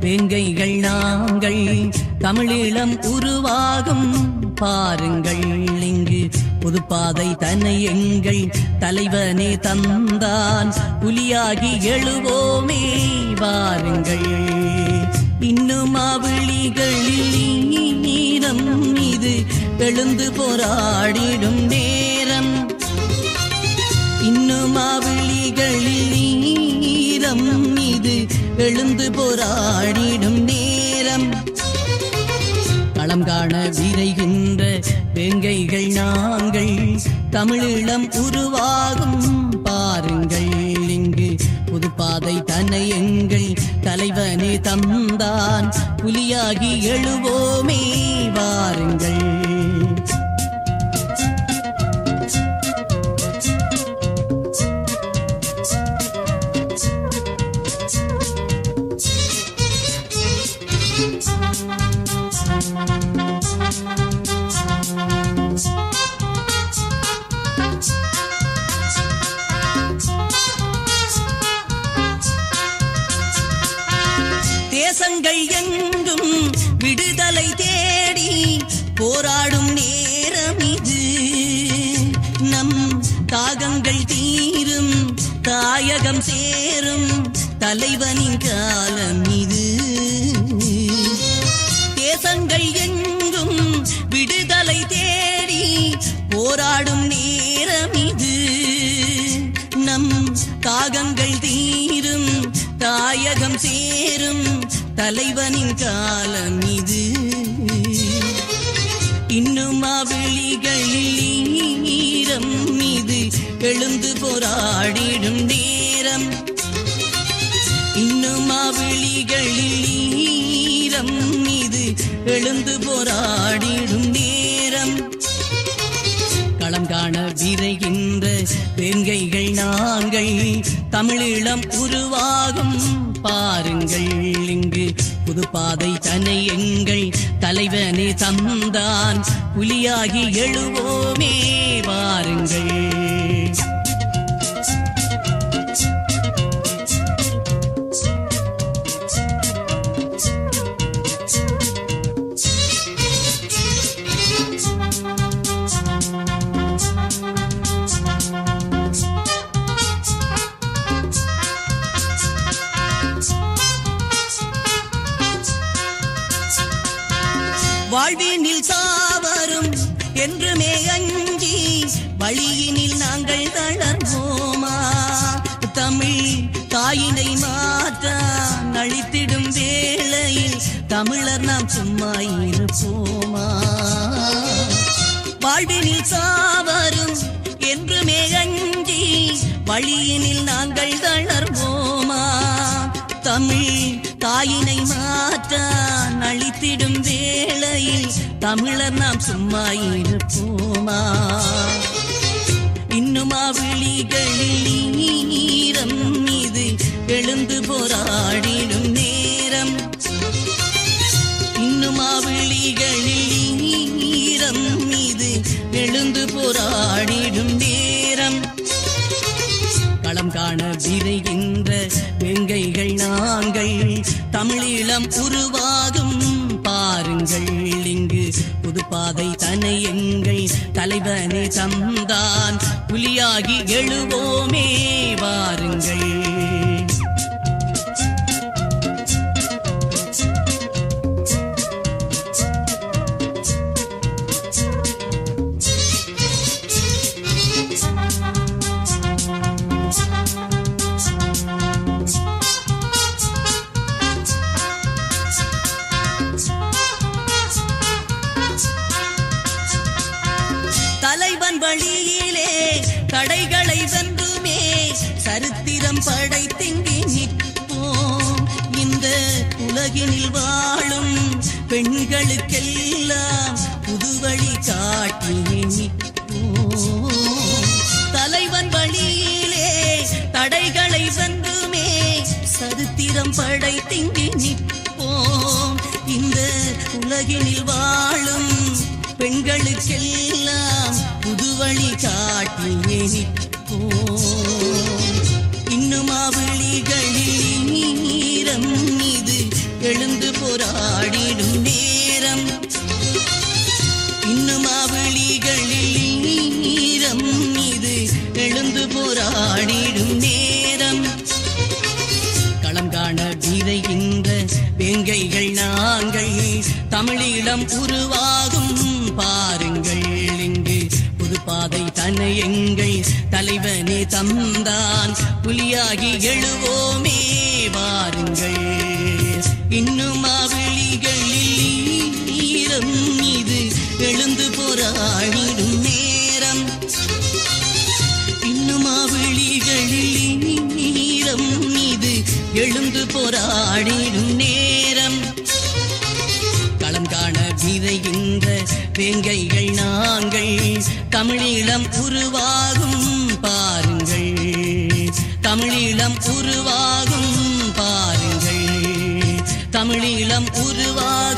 வெங்கைகள் நாங்கள். தமிழீழம் உருவாகும். பாருங்கள் இங்கு புதுப்பாதை தன்னை எங்கள். தலைவனே தந்தான். புலியாகி எழுவோமே வாருங்கள். இன்னும் அவிழிகளில் நீரம் இது எழுந்து போராடிடும் நேரம். இன்னும் அவிழிகளில் எழுந்து போராடிடும் நேரம். களம் காண விரைகின்ற வெங்கைகள் நாங்கள். தமிழீழம் உருவாகும். பாருங்கள் இங்கு புதுப்பாதை தன்னை எங்கள் தலைவனே தந்தான். புலியாகி எழுவோமே வாருங்கள். தேசங்கள் எங்கும் விடுதலை தேடி போராடும் நேரம் இது. நம் தாகங்கள் தீரும் தாயகம் சேரும் தலைவனின் காலம் இது. தேசங்கள் எங்கும் விடுதலை தேடி போராடும் நேரம் இது. நம் தாகங்கள் தீரும் தாயகம் சேரும் தலைவனின் காலம் இது. இன்னும் அவிழிகளில் ஈரம் மீது எழுந்து போராடிடும் நேரம். இன்னும் அவிழிகளில் ஈரம் மீது எழுந்து போராடிடும் நேரம் காண விரைகின்ற பெண்கைகள் நாங்கள். தமிழீழம் உருவாகும். பாருங்கள் இங்கு புதுப்பாதை தன்னை எங்கள் தலைவனே தந்தான். புலியாகி எழுவோமே பாருங்கள் வாழ்வினில் சாவரும் என்றுமே அஞ்சி வழியினில் நாங்கள் தளர்வோமா? தமிழ் தாயினை மாற்ற நழித்திடும் வேளையில் தமிழர் நாம் சும்மா இருப்போமா? வாழ்வினில் சாவரும் என்றுமே அஞ்சி வழியினில் நாங்கள் தளர்வோமா? தமிழ் தாயினை மாற்ற நழித்திடும் வேளையில் தமிழர் நாம் சும்மா இருப்போமா? இன்னுமா விழிகளில் நீரம் மீது எழுந்து போராடிடும் நேரம். இன்னுமா விழிகளில் நீரம் மீது எழுந்து போராடிடும் நேரம். களம் காண விரைகின்ற வெங்கைகள் நாங்கள் தமிழீழம் உருவாகும் பாருங்கள் இங்கு புதுப்பாதை தனை எங்கள் தலைவனே தந்தான். புலியாகி எழுவோமே வாருங்கள். சரித்திரம் படைத்திங்கி நிற்போம். இந்த உலகினில் வாழும் பெண்களுக்கெல்லாம் புதுவழி காட்டி நிற்போம். தலைவன் வழியிலே தடைகளை வென்றுமே சரித்திரம் படைத்திங்கி நிற்போம். இந்த உலகினில் வாழும் பெண்களுக்கெல்லாம் புதுவழி நிற்போம். நாங்கள் தமிழீழம் உருவாகும். பாருங்கள் இங்கு புது பாதை தன்னை எங்கள் தலைவனே தந்தான். புலியாகி எழுவோமே வாருங்கள். இன்னும் அவிழிகளில் ஈரம் இது எழுந்து போராடிடும் நேரம். இன்னும் அவிழிகளில் நீரம் இது எழுந்து போராடிடும் நேரம். வேங்கைகள் நாங்கள் தமிழீழம் உருவாகும் பாருங்கள். தமிழீழம் உருவாகும் பாருங்கள். தமிழீழம் உருவாகும்